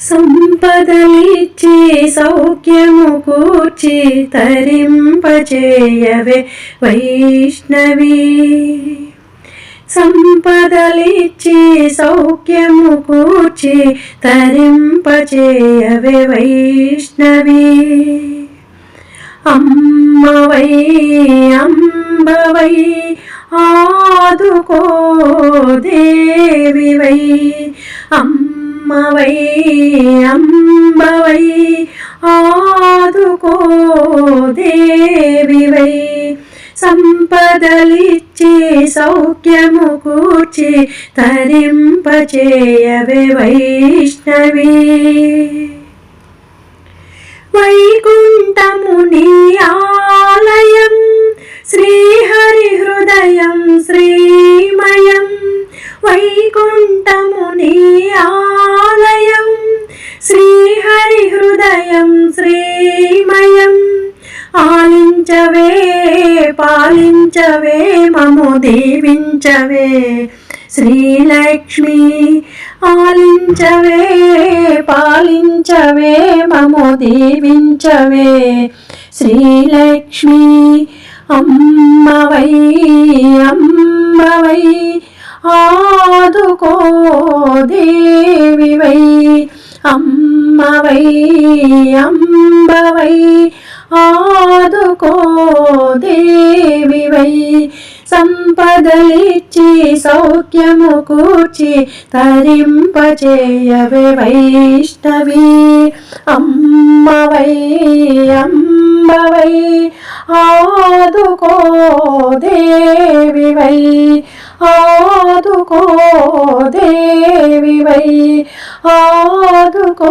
సంపదలిచ్చి సౌఖ్యము కూర్చి తరింపచేయవే వైష్ణవి. సంపదలిచ్చి సౌఖ్యము కూర్చి తరింపచేయవే వైష్ణవి. అమ్మవై అంబవై ఆదుకో దేవి వై అమ్మవై అంబవై ఆదుకో దేవివై సంపదలిచ్చి సౌఖ్యము కూర్చి తరింపచేయవే వైష్ణవి. వైకుంఠముని ఆలయం శ్రీహరి హృదయం శ్రీమయం. వై వైకుంఠముని ఆలయం. శ్రీహరి హృదయం శ్రీమయం. ఆలించవే పాలించవే మము దీవించవే. శ్రీలక్ష్మి ఆలించవే పాలించవే మము దీవించవే. శ్రీలక్ష్మి అమ్మవై అమ్మవై ఆదుకో దేవివై అమ్మవై అంబవై. ఆదుకో దేవివై సంపదలిచ్చి సౌఖ్యము కూర్చి తరింపచేయవే వైష్ణవి. అమ్మవై అంబవై ఆదుకో దేవివై. ఆదుకో దేవివై ఆదుకో